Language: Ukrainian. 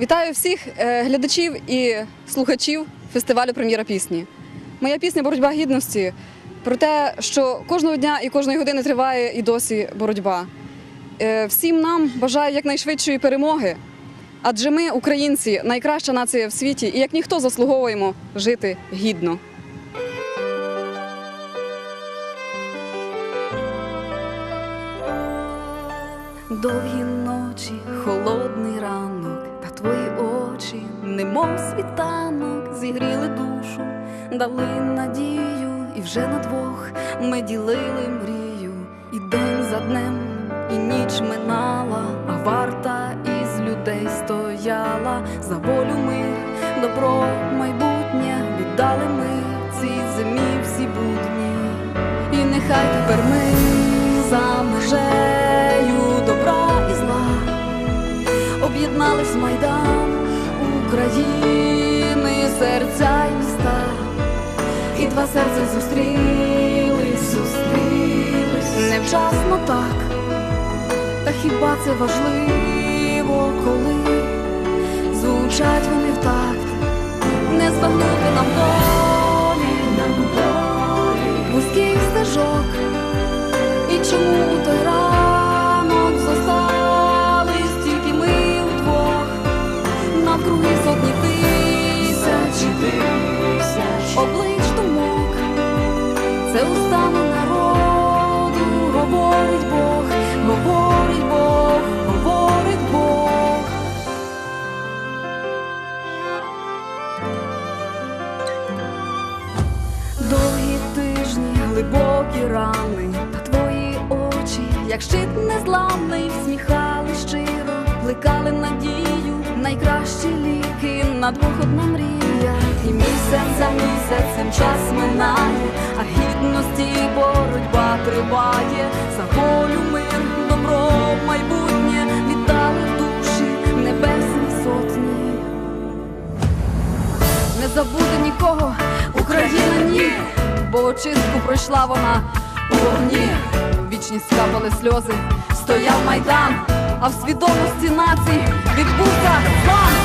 Вітаю всіх е, глядачів і слухачів фестивалю Прем'єра пісні. Моя пісня Боротьба гідності про те, що кожного дня і кожної години триває і досі боротьба. Е, Всім нам бажаю якнайшвидшої перемоги, адже ми, українці, найкраща нація в світі, і як ніхто заслуговуємо жити гідно. Довгі ночі, холодний ранок, немов світанок, зігріли душу, дали надію, і вже на двох ми ділили мрію, і день за днем, і ніч минала, а варта із людей стояла. За волю ми, добро майбутнє віддали ми цій землі всі будні. І нехай тепер ми за межею добра і зла об'єднались майдан України, серця і міста, і два серця зустрілись, зустрілись. Невчасно так, та хіба це важливо, коли звучать вони в такт, не збагнути нам долі, облич думок, це устами народу, говорить Бог, говорить Бог, говорить Бог. Довгі тижні, глибокі рани, та твої очі, як щит незламний, всміхали щиро, плекали надію, найкращі на двох одна мрія. І місяць за місяцем час минає, а гідності боротьба триває. За волю мир, добро, майбутнє віддали в душі небесні сотні. Не забуде нікого, Україна ні, бо очистку пройшла вона у вогні. Вічність капали сльози, стояв майдан, а в свідомості націй відбувся план.